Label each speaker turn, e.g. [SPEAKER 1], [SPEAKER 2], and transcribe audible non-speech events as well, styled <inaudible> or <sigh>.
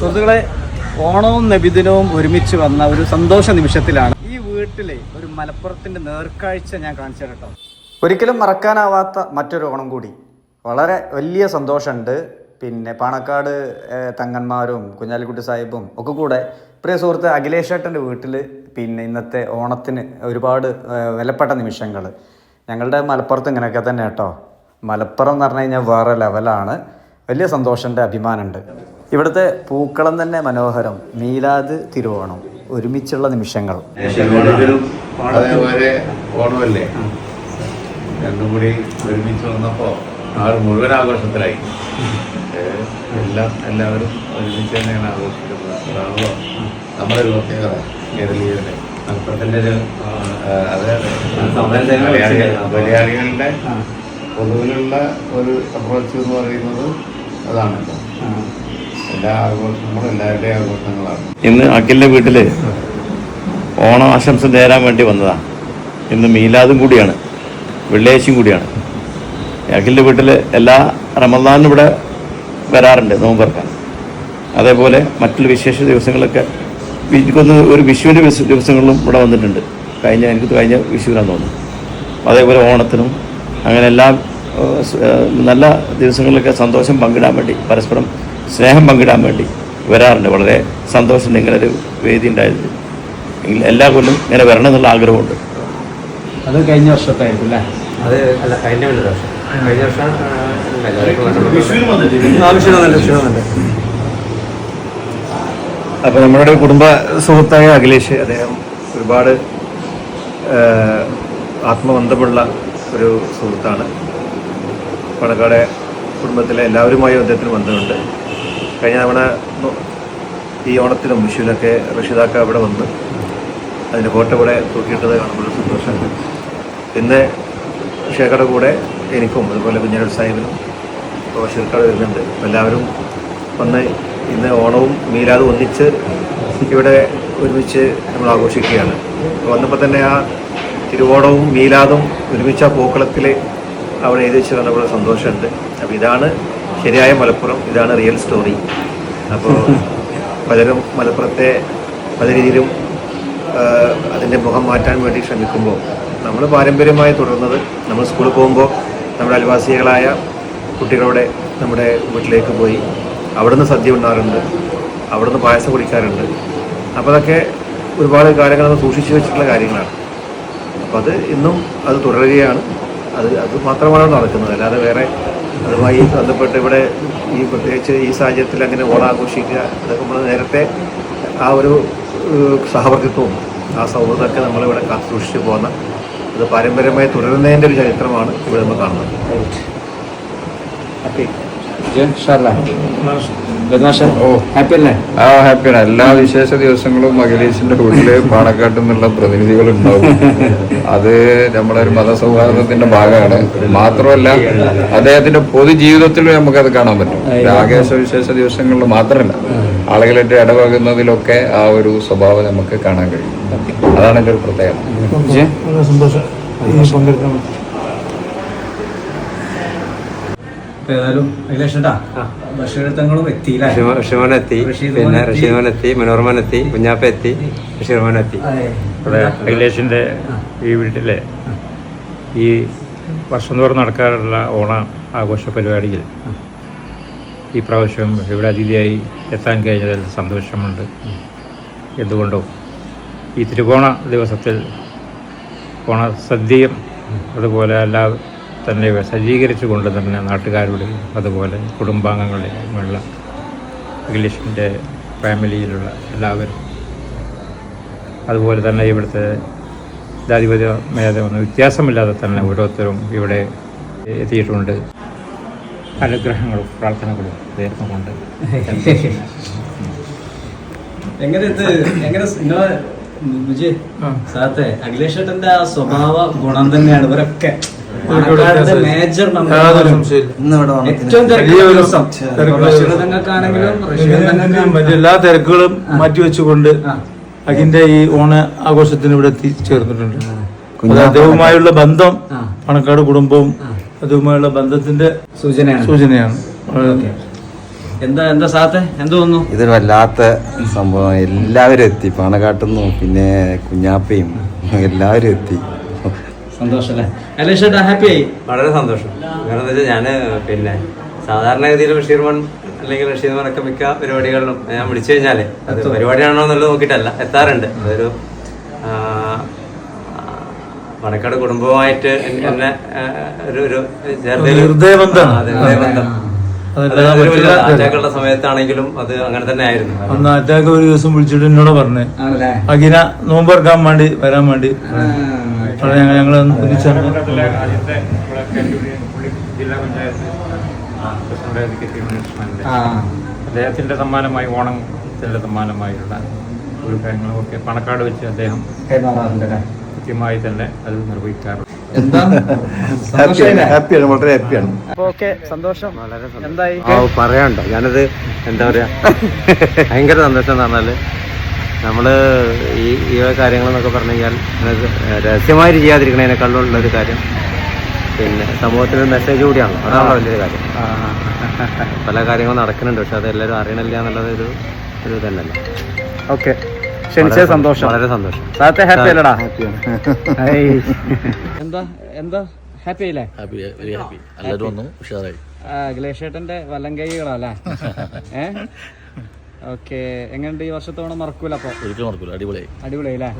[SPEAKER 1] സുഹൃത്തുക്കളെ ഓണവും നബിദിനവും ഒരുമിച്ച് വന്ന ഒരു സന്തോഷ നിമിഷത്തിലാണ് ഈ വീട്ടിലെ ഒരു മലപ്പുറത്തിന്റെ നേർക്കാഴ്ച ഞാൻ കാണിച്ചു കേട്ടോ. ഒരിക്കലും മറക്കാനാവാത്ത മറ്റൊരു ഓണം കൂടി. വളരെ വലിയ സന്തോഷമുണ്ട്. പിന്നെ പാണക്കാട് തങ്ങന്മാരും കുഞ്ഞാലിക്കുട്ടി സാഹിബും ഒക്കെ കൂടെ പ്രിയ സുഹൃത്ത് അഖിലേഷേട്ടന്റെ വീട്ടിൽ പിന്നെ ഇന്നത്തെ ഓണത്തിന് ഒരുപാട് വിലപ്പെട്ട നിമിഷങ്ങൾ ഞങ്ങളുടെ മലപ്പുറത്ത് ഇങ്ങനെയൊക്കെ തന്നെ കേട്ടോ. മലപ്പുറം എന്ന് പറഞ്ഞു കഴിഞ്ഞാൽ വേറെ ലെവലാണ് വലിയ സന്തോഷമുണ്ട് അഭിമാനമുണ്ട്. ഇവിടുത്തെ പൂക്കളം തന്നെ മനോഹരം. മീലാദ് തിരുവോണം. ഒരുമിച്ചുള്ള നിമിഷങ്ങൾ.
[SPEAKER 2] അതേപോലെ ഓണമല്ലേ? രണ്ടും കൂടി ഒരുമിച്ച് വന്നപ്പോ ആൾ മുഴുവൻ ആഘോഷത്തിലായി. എല്ലാം എല്ലാവരും ഒരുമിച്ച് തന്നെയാണ് ആഘോഷിക്കുന്നത്. അതാണല്ലോ നമ്മുടെ ഒരു പ്രത്യേകത. കേരളീയരുടെ. മലയാളികളുടെ പൊതുവിലുള്ള ഒരു അപ്രോച്ച് എന്ന് പറയുന്നത് അതാണല്ലോ.
[SPEAKER 3] ഇന്ന് അഖിലിന്റെ വീട്ടിൽ ഓണം ആശംസ നേരാൻ വേണ്ടി വന്നതാ. ഇന്ന് മീലാദും കൂടിയാണ്. വെള്ളിയാഴ്ചയും കൂടിയാണ്. അഖിലിന്റെ വീട്ടിൽ എല്ലാ റമദാനും ഇവിടെ വരാറുണ്ട് നോമ്പർക്കാൻ. അതേപോലെ മറ്റുള്ള വിശേഷ ദിവസങ്ങളൊക്കെ എനിക്കൊന്ന് ഒരു വിഷുവിന്റെ ദിവസങ്ങളിലും ഇവിടെ വന്നിട്ടുണ്ട്. കഴിഞ്ഞ എനിക്ക് കഴിഞ്ഞ വിഷുവിനാന്ന് തോന്നുന്നു. അതേപോലെ ഓണത്തിനും അങ്ങനെ എല്ലാ നല്ല ദിവസങ്ങളിലൊക്കെ സന്തോഷം പങ്കിടാൻ വേണ്ടി പരസ്പരം സ്നേഹം പങ്കിടാൻ വേണ്ടി വരാറുണ്ട്. വളരെ സന്തോഷം ഇങ്ങനൊരു ഒരു വേദി ഉണ്ടായത് എങ്കിൽ എല്ലാ കൊല്ലം ഇങ്ങനെ വരണം എന്നുള്ള ആഗ്രഹമുണ്ട്.
[SPEAKER 1] അത് കഴിഞ്ഞ വർഷത്തായിരിക്കും അല്ലേ?
[SPEAKER 4] അത് അല്ല കഴിഞ്ഞ വർഷം. കഴിഞ്ഞ വർഷം.
[SPEAKER 3] അപ്പോൾ നമ്മുടെ കുടുംബ സുഹൃത്തായ അഖിലേഷ് അദ്ദേഹം ഒരുപാട് ആത്മബന്ധമുള്ള ഒരു സുഹൃത്താണ്. പണക്കാടെ കുടുംബത്തിലെ എല്ലാവരുമായും അദ്ദേഹത്തിന് ബന്ധമുണ്ട്. കഴിഞ്ഞ തവണ ഈ ഓണത്തിനും വിഷുവിനൊക്കെ റഷീദാക്ക അവിടെ വന്ന് അതിന്റെ ഫോട്ടോ ഇവിടെ തൂക്കിയിട്ടത് കാണുമ്പോൾ സന്തോഷമുണ്ട്. പിന്നെ ഷേഖയുടെ കൂടെ എനിക്കും അതുപോലെ കുഞ്ഞാട് സാഹിബിനും ഷിർക്കാട് വരുന്നുണ്ട്. എല്ലാവരും വന്ന് ഇന്ന് ഓണവും മീലാദും ഒന്നിച്ച് ഇവിടെ ഒരുമിച്ച് നമ്മൾ ആഘോഷിക്കുകയാണ്. വന്നപ്പോൾ തന്നെ ആ തിരുവോണവും മീലാദും ഒരുമിച്ച് ആ പൂക്കളത്തിൽ അവിടെ എഴുതി വെച്ച് കണ്ടപ്പോൾ സന്തോഷമുണ്ട്. അപ്പോൾ ഇതാണ് ശരിയായ മലപ്പുറം ഇതാണ് റിയൽ സ്റ്റോറി അപ്പോൾ പലരും മലപ്പുറത്തെ പല രീതിയിലും അതിന്റെ മുഖം മാറ്റാൻ വേണ്ടി ശ്രമിക്കുമ്പോൾ നമ്മൾ പാരമ്പര്യമായി തുടർന്നത് നമ്മൾ സ്കൂളിൽ പോകുമ്പോൾ നമ്മുടെ അയൽവാസികളായ കുട്ടികളോടെ നമ്മുടെ വീട്ടിലേക്ക് പോയി അവിടുന്ന് സദ്യ ഉണ്ണാറുണ്ട് അവിടുന്ന് പായസം കുടിക്കാറുണ്ട്. അപ്പോൾ അതൊക്കെ ഒരുപാട് കാര്യങ്ങൾ നമ്മൾ സൂക്ഷിച്ചു വെച്ചിട്ടുള്ള കാര്യങ്ങളാണ്. അപ്പോൾ അത് ഇന്നും അത് തുടരുകയാണ്. അത് അത് മാത്രമാണ് നടക്കുന്നത്. അല്ലാതെ വേറെ അതുമായി ബന്ധപ്പെട്ട് ഇവിടെ ഈ പ്രത്യേകിച്ച് ഈ സാഹചര്യത്തിൽ അങ്ങനെ ഓണാഘോഷിക്കുക അതൊക്കെ നമ്മൾ നേരത്തെ ആ ഒരു സഹവർത്തിത്വവും ആ സൗഹൃദമൊക്കെ നമ്മളിവിടെ കാത്തു സൂക്ഷിച്ചു പോകുന്ന അത് പാരമ്പര്യമായി തുടരുന്നതിന്റെ ഒരു ചരിത്രമാണ് ഇവിടെ നമ്മൾ കാണുന്നത്.
[SPEAKER 1] ഓക്കെ
[SPEAKER 5] ആ ഹാപ്പിയാണ് എല്ലാ വിശേഷ ദിവസങ്ങളും അഖിലേഷിന്റെ വീട്ടിൽ പാണക്കാട്ട് നിന്നുള്ള പ്രതിനിധികൾ ഉണ്ടാവും അത് നമ്മുടെ ഒരു മതസൗഹാർദ്ദത്തിന്റെ ഭാഗമാണ്. മാത്രമല്ല അദ്ദേഹത്തിന്റെ പൊതുജീവിതത്തിലും അത് കാണാൻ പറ്റും. ആകേശ വിശേഷ ദിവസങ്ങളിൽ മാത്രമല്ല ആളുകളായിട്ട് ഇടപഴകുന്നതിലൊക്കെ ആ ഒരു സ്വഭാവം നമുക്ക് കാണാൻ കഴിയും. അതാണ് എന്റെ ഒരു പ്രത്യേകത.
[SPEAKER 1] അപ്പൊ ഏതായാലും അഖിലേഷേട്ടാ ബഷീർത്തങ്ങളും എത്തിയില്ലേ
[SPEAKER 4] ഋഷിമോൻ- ഋഷിമോൻ എത്തി
[SPEAKER 1] ഋഷിമോൻ
[SPEAKER 4] പിന്നെ
[SPEAKER 1] എത്തി.
[SPEAKER 4] ഋഷിമോൻ എത്തി മനോർമൻ എത്തി കുഞ്ഞാപ്പ എത്തി ഋഷിമോൻ എത്തി
[SPEAKER 6] അഖിലേഷിന്റെ ഈ വീട്ടിലെ ഈ വർഷം തോറും നടക്കാറുള്ള ഓണ ആഘോഷ പരിപാടിയിൽ ഈ പ്രാവശ്യം ഇവിടെ അതിഥിയായി എത്താൻ കഴിഞ്ഞതിൽ സന്തോഷമുണ്ട്. എന്തുകൊണ്ടോ ഈ തിരുവോണ ദിവസത്തിൽ ഓണസദ്യയും അതുപോലെ എല്ലാ തന്നെ സജ്ജീകരിച്ചു കൊണ്ട് തന്നെ നാട്ടുകാരുടെയും അതുപോലെ കുടുംബാംഗങ്ങളുടെയുമുള്ള ഇംഗ്ലീഷിന്റെ ഫാമിലിയിലുള്ള എല്ലാവരും. അതുപോലെ തന്നെ ഇവിടുത്തെ ജാതിപതി മേധമൊന്നും വ്യത്യാസമില്ലാതെ തന്നെ ഓരോരുത്തരും ഇവിടെ എത്തിയിട്ടുണ്ട്. അനുഗ്രഹങ്ങളും പ്രാർത്ഥനകളും നേർന്നുകൊണ്ട്.
[SPEAKER 1] എങ്ങനെ ഇത് എങ്ങനെ വിജയ് സാത്തെ അഖിലേഷേട്ടന്റെ ആ സ്വഭാവ ഗുണം തന്നെയാണ്. ഇവരൊക്കെ മേജർ
[SPEAKER 7] എല്ലാ തിരക്കുകളും മാറ്റി
[SPEAKER 1] വെച്ചുകൊണ്ട്
[SPEAKER 7] അഖിന്റെ ഈ ഓണ ആഘോഷത്തിന് ഇവിടെ എത്തിച്ചേർന്നിട്ടുണ്ട് അദ്ദേഹവുമായുള്ള ബന്ധം പണക്കാട് കുടുംബവും അതുമായുള്ള ബന്ധത്തിന്റെ
[SPEAKER 1] സൂചനയാണ്.
[SPEAKER 7] സൂചനയാണ്.
[SPEAKER 1] എന്താ എന്താ സാത്തെ? എന്ത് തോന്നുന്നു?
[SPEAKER 8] ഇതൊരു വല്ലാത്ത സംഭവം എല്ലാവരും എത്തി. പണക്കാട്ടുന്നു പിന്നെ കുഞ്ഞാപ്പയും എല്ലാവരും എത്തി.
[SPEAKER 1] സന്തോഷം
[SPEAKER 4] വളരെ സന്തോഷം. കാരണം എന്താ വെച്ചാൽ ഞാൻ പിന്നെ സാധാരണഗതിയിൽ ബഷീർമൺ അല്ലെങ്കിൽ റഷീദ് ഒക്കെ മിക്ക പരിപാടികളിലും ഞാൻ വിളിച്ചു കഴിഞ്ഞാൽ അത് പരിപാടിയാണോ എന്നുള്ളത് നോക്കിയിട്ടല്ല എത്താറുണ്ട്. അതൊരു വടക്കാട് കുടുംബമായിട്ട് കുടുംബവുമായിട്ട് എന്നെ ഒരു ഒരു
[SPEAKER 7] ഹൃദയബന്ധം.
[SPEAKER 4] ഹൃദയബന്ധം. അറ്റാക്കുള്ള സമയത്താണെങ്കിലും അത് അങ്ങനെ തന്നെ ആയിരുന്നു.
[SPEAKER 7] അന്ന് അറ്റാക്ക് ഒരു ദിവസം വിളിച്ചിട്ട് എന്നോട് പറഞ്ഞു. അഖിന നോമ്പറക്കാൻ വേണ്ടി വരാൻ വേണ്ടി. ഞങ്ങൾ ഞങ്ങൾ ഒന്നിച്ചാണ്
[SPEAKER 6] അദ്ദേഹത്തിന്റെ സമ്മാനമായി ഓണത്തിന്റെ സമ്മാനമായുള്ള ഒരു കാര്യങ്ങളൊക്കെ പണക്കാട് വെച്ച് അദ്ദേഹം കൃത്യമായി തന്നെ അത് നിർവഹിക്കാറുണ്ട്.
[SPEAKER 3] ഹാപ്പിയാണ് <laughs> വളരെ ഹാപ്പിയാണ്
[SPEAKER 1] സന്തോഷം. എന്തായി?
[SPEAKER 4] ഞാനത് എന്താ പറയാ? ഭയങ്കര സന്തോഷം എന്ന് പറഞ്ഞാൽ നമ്മൾ ഈ ഈ കാര്യങ്ങളെന്നൊക്കെ പറഞ്ഞു കഴിഞ്ഞാൽ രഹസ്യമായി രഹസ്യമായിട്ട് ചെയ്യാതിരിക്കണതിനേക്കാളുള്ള ഒരു കാര്യം. പിന്നെ സമൂഹത്തിന് മെസ്സേജ് കൂടിയാണ്. അതാണ് വലിയൊരു കാര്യം. പല കാര്യങ്ങളും നടക്കുന്നുണ്ട് പക്ഷെ അത് എല്ലാവരും അറിയണില്ല എന്നുള്ളത് ഒരു ഒരു ഇതല്ലല്ലോ.
[SPEAKER 1] ഓക്കെ. ക്ഷണിച്ചത് സന്തോഷം.
[SPEAKER 4] വളരെ സന്തോഷം.
[SPEAKER 1] സാറത്തെ ഹാപ്പി അല്ലടാ. എന്താ എന്താ? ഹാപ്പി ആയില്ലേ
[SPEAKER 9] എല്ലാവരും വന്നു ഉഷാറായി.
[SPEAKER 1] ഗ്ലേഷേട്ടന്റെ വല്ലം കൈകളല്ലേ <laughs> ഏഹ് ഓക്കെ എങ്ങനെയുണ്ട് ഈ വർഷത്തോണം മറക്കൂല അപ്പൊ?
[SPEAKER 9] ഒരിക്കലും മറക്കൂല. അടിപൊളിയായി.
[SPEAKER 1] അടിപൊളിയായില്ലേ